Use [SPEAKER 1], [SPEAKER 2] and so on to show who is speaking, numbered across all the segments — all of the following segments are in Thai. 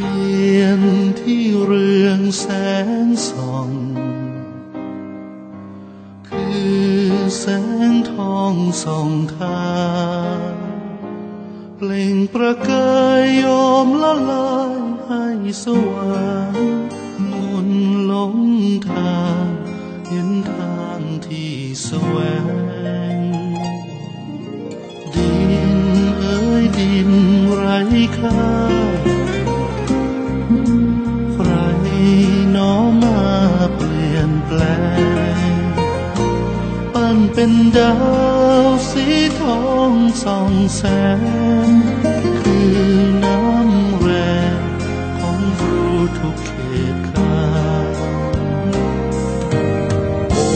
[SPEAKER 1] ทียนที่เรืองแสงส่อง คือแสงทองส่องทางเปล่งประกายโยมละลายให้สว่างมนหลงทางเห็นทางที่แสวง ดินเอ้ยดินไรค่า เป็นดาวสีทองส่องแสง คือน้ำแรงของครูทุกเขตข้าโอ้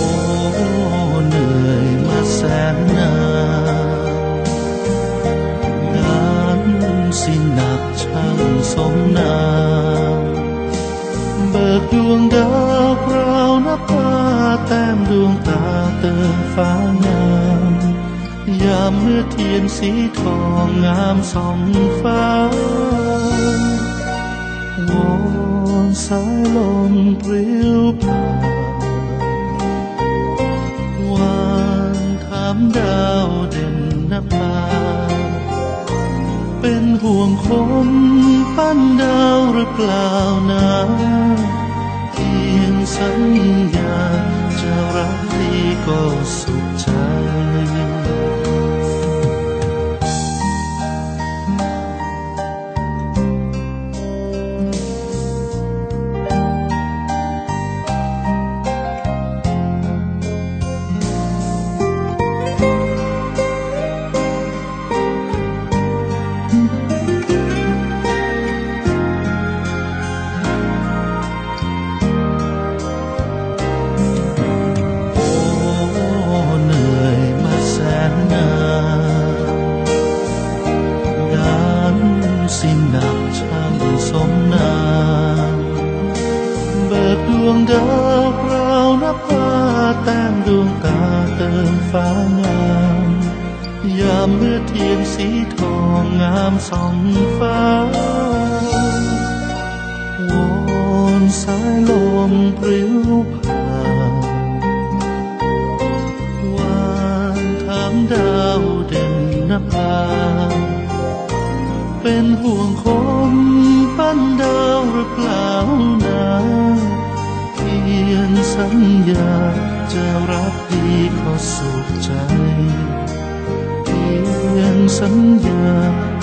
[SPEAKER 1] เหนื่อยมาแสนนานงานสิหนักช่างสมนามเบิกดวงดาว พราแต้มดวงตาเติมฟ้างามยามเมื่อเทียนสีทองงามสองฟ้าวอนสายลมปลิวผ่านวานถามดาวเด่นนภาเป็นห่วงคนปั้นดาวหรือเปล่านะ สัญญาจะรักที่ก็สุขใจ ดาวพราวนับว่าแต้มดวงตาเติมฟ้างาม ยามเมื่อเทียนสีทองงามส่องฟ้าวอนสายลมปลิวผ่านวานถามดาวเด่นนภาเป็นห่วงคม สัญญา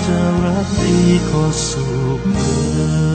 [SPEAKER 1] จะรักดีขอสุขเธอ